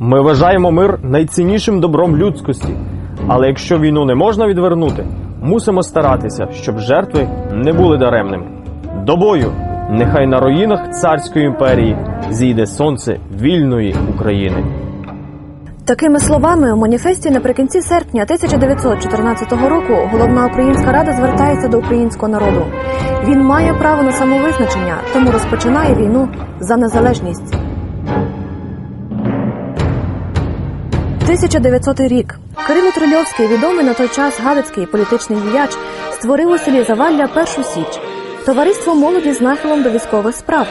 Ми вважаємо мир найціннішим добром людськості. Але якщо війну не можна відвернути, мусимо старатися, щоб жертви не були даремними. До бою! Нехай на руїнах царської імперії зійде сонце вільної України. Такими словами у маніфесті наприкінці серпня 1914 року головна українська рада звертається до українського народу. Він має право на самовизначення, тому розпочинає війну за незалежність. 1900 рік. Кирило Трильовський, відомий на той час галицький політичний діяч, створив у селі Завалля першу січ. Товариство молоді з нахилом до військових справ.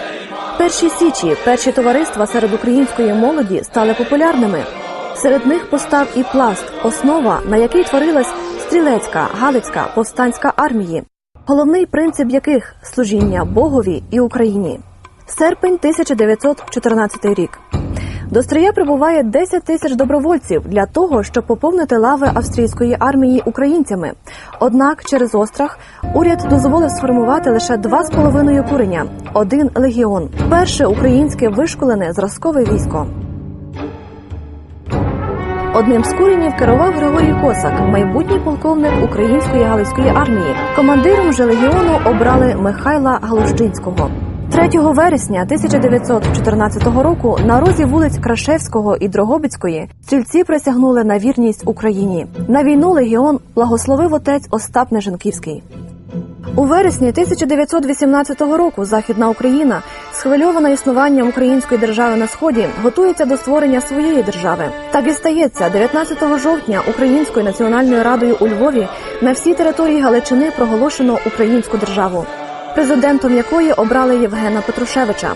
Перші січі, перші товариства серед української молоді стали популярними. Серед них постав і пласт, основа, на якій творилась стрілецька, галицька, повстанська армії, головний принцип яких служіння Богові і Україні. Серпень 1914 рік. До Стрия прибуває 10 тисяч добровольців для того, щоб поповнити лави австрійської армії українцями. Однак через острах уряд дозволив сформувати лише 2,5 куреня, один легіон, перше українське вишколене зразкове військо. Одним з куренів керував Григорій Косак, майбутній полковник української галицької армії. Командиром же легіону обрали Михайла Галущинського. 3 вересня 1914 року на розі вулиць Крашевського і Дрогобицької стрільці присягнули на вірність Україні. На війну легіон благословив отець Остап Неженківський. У вересні 1918 року Західна Україна, схвильована існуванням української держави на сході, готується до створення своєї держави. Так і стається 19 жовтня Українською національною радою у Львові на всій території Галичини проголошено українську державу, президентом якої обрали Євгена Петрушевича.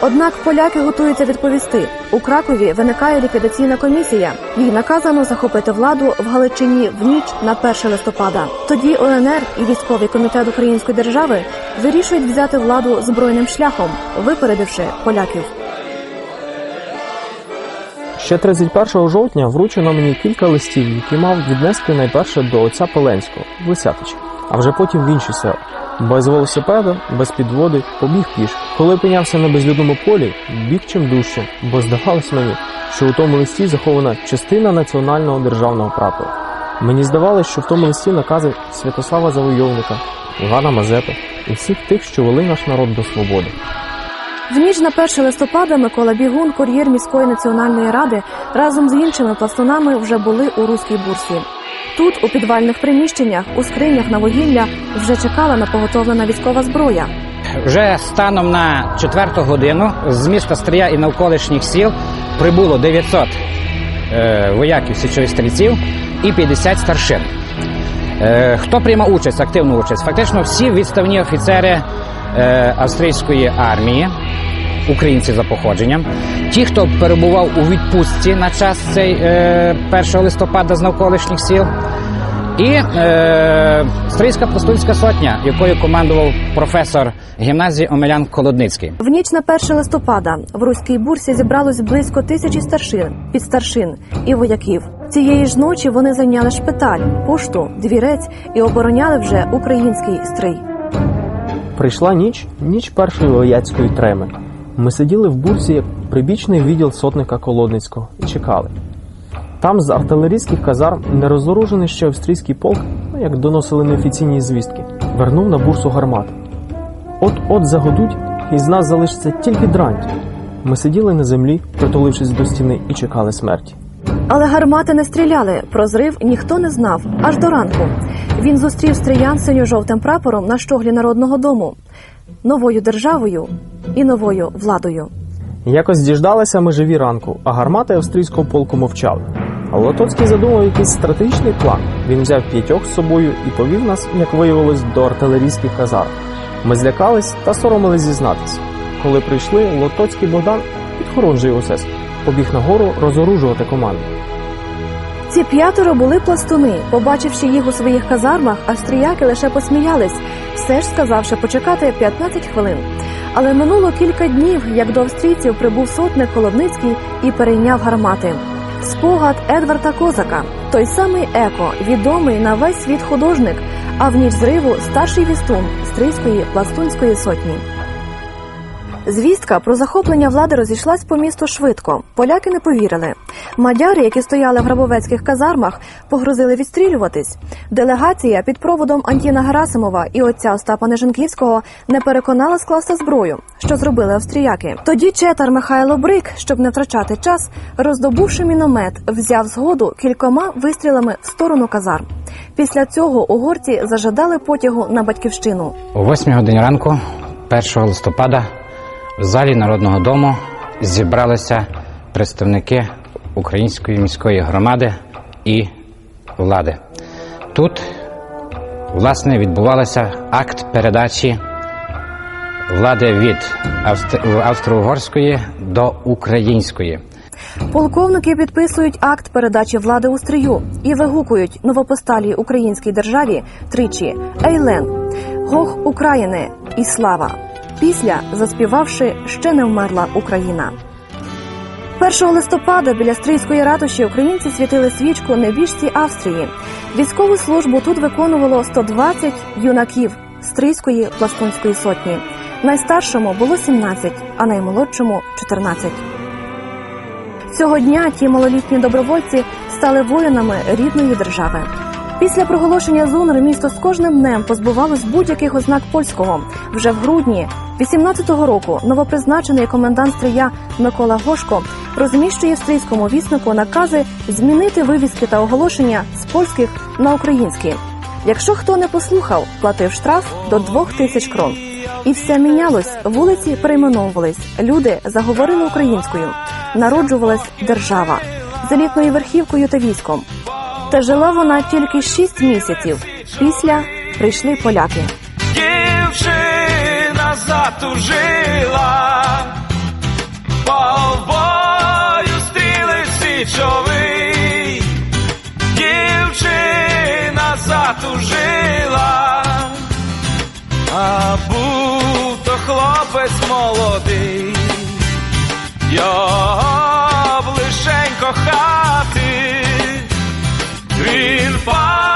Однак поляки готуються відповісти. У Кракові виникає ліквідаційна комісія. Їй наказано захопити владу в Галичині в ніч на 1 листопада. Тоді ОНР і військовий комітет Української держави вирішують взяти владу збройним шляхом, випередивши поляків. Ще 31 жовтня вручено мені кілька листів, які мав віднести найперше до отця Пеленського в Лисятичі, а вже потім в інші села. Без велосипеда, без підводи, побіг піш. Коли опинявся на безлюдному полі, біг чим дужче, бо здавалось мені, що у тому листі захована частина національного державного прапора. Мені здавалось, що в тому листі накази Святослава Завойовника, Івана Мазепи і всіх тих, що вели наш народ до свободи. В ніч на 1 листопада Микола Бігун, кур'єр міської національної ради, разом з іншими пластунами вже були у руській бурсі. Тут, у підвальних приміщеннях, у скринях на вугілля, вже чекала напоготовлена військова зброя. Вже станом на четверту годину з міста Стрия і навколишніх сіл прибуло 900 е, вояків січових стрільців і 50 старшин. Е, хто приймав участь, активну участь? Фактично всі відставні офіцери е, австрійської армії, українці за походженням, ті, хто перебував у відпустці на час цей е, 1 листопада з навколишніх сіл, і е, Стрийська пластунська сотня, якою командував професор гімназії Омелян Колодницький. В ніч на 1 листопада в руській бурсі зібралось близько тисячі старшин, підстаршин і вояків. Цієї ж ночі вони зайняли шпиталь, пошту, двірець і обороняли вже український стрий. Прийшла ніч, ніч першої вояцької треми. Ми сиділи в бурсі як прибічний відділ сотника Колодницького і чекали. Там з артилерійських казарм нерозоружений ще австрійський полк, ну, як доносили неофіційні звістки, вернув на бурсу гармати. От-от загодуть, і з нас залишиться тільки дранть. Ми сиділи на землі, притулившись до стіни, і чекали смерті. Але гармати не стріляли. Про зрив ніхто не знав аж до ранку. Він зустрів стріян синьо-жовтим прапором на щоглі народного дому, новою державою і новою владою. Якось діждалися ми живі ранку, а гармати австрійського полку мовчали. Лотоцький задумав якийсь стратегічний план. Він взяв п'ятьох з собою і повів нас, як виявилось, до артилерійських казарм. Ми злякались та соромились зізнатися. Коли прийшли, Лотоцький Богдан, підхоронжий ОСС, побіг нагору розоружувати команду. Ці п'ятеро були пластуни. Побачивши їх у своїх казармах, австріяки лише посміялись, все ж сказавши почекати 15 хвилин. Але минуло кілька днів, як до австрійців прибув сотник Колодницький і перейняв гармати. Спогад Едварда Козака, той самий еко, відомий на весь світ художник, а в ніч зриву старший вістун стрийської пластунської сотні. Звістка про захоплення влади розійшлась по місту швидко. Поляки не повірили. Мадяри, які стояли в грабовецьких казармах, погрозили відстрілюватись. Делегація під проводом Антіна Герасимова і отця Остапа Неженківського не переконала скласти зброю, що зробили австріяки. Тоді четар Михайло Брик, щоб не втрачати час, роздобувши міномет, взяв згоду кількома вистрілами в сторону казарм. Після цього угорці зажадали потягу на батьківщину. О 8 годині ранку, 1 листопада, в залі Народного дому зібралися представники української міської громади і влади. Тут, власне, відбувався акт передачі влади від Австро- австро-угорської до української. Полковники підписують акт передачі влади у стрию і вигукують новопосталій українській державі тричі Ейлен, Гох України і слава. Після заспівавши ще не вмерла Україна. 1 листопада біля стрийської ратуші українці світили свічку небіжці Австрії. Військову службу тут виконувало 120 юнаків стрийської пластунської сотні. Найстаршому було 17, а наймолодшому 14. Цього дня ті малолітні добровольці стали воїнами рідної держави. Після проголошення ЗУНР місто з кожним днем позбувалось будь-яких ознак польського. Вже в грудні 18-го року новопризначений комендант Стрия Микола Гошко розміщує в стрийському віснику накази змінити вивіски та оголошення з польських на українські. Якщо хто не послухав, платив штраф до двох тисяч крон. І все мінялось. Вулиці перейменовувались, люди заговорили українською, народжувалась держава з верхівкою та військом. Та жила вона тільки шість місяців. Після прийшли поляки. Дівчина затужила, полбою стріли січовий, дівчина затужила, а був то хлопець молодий, його far.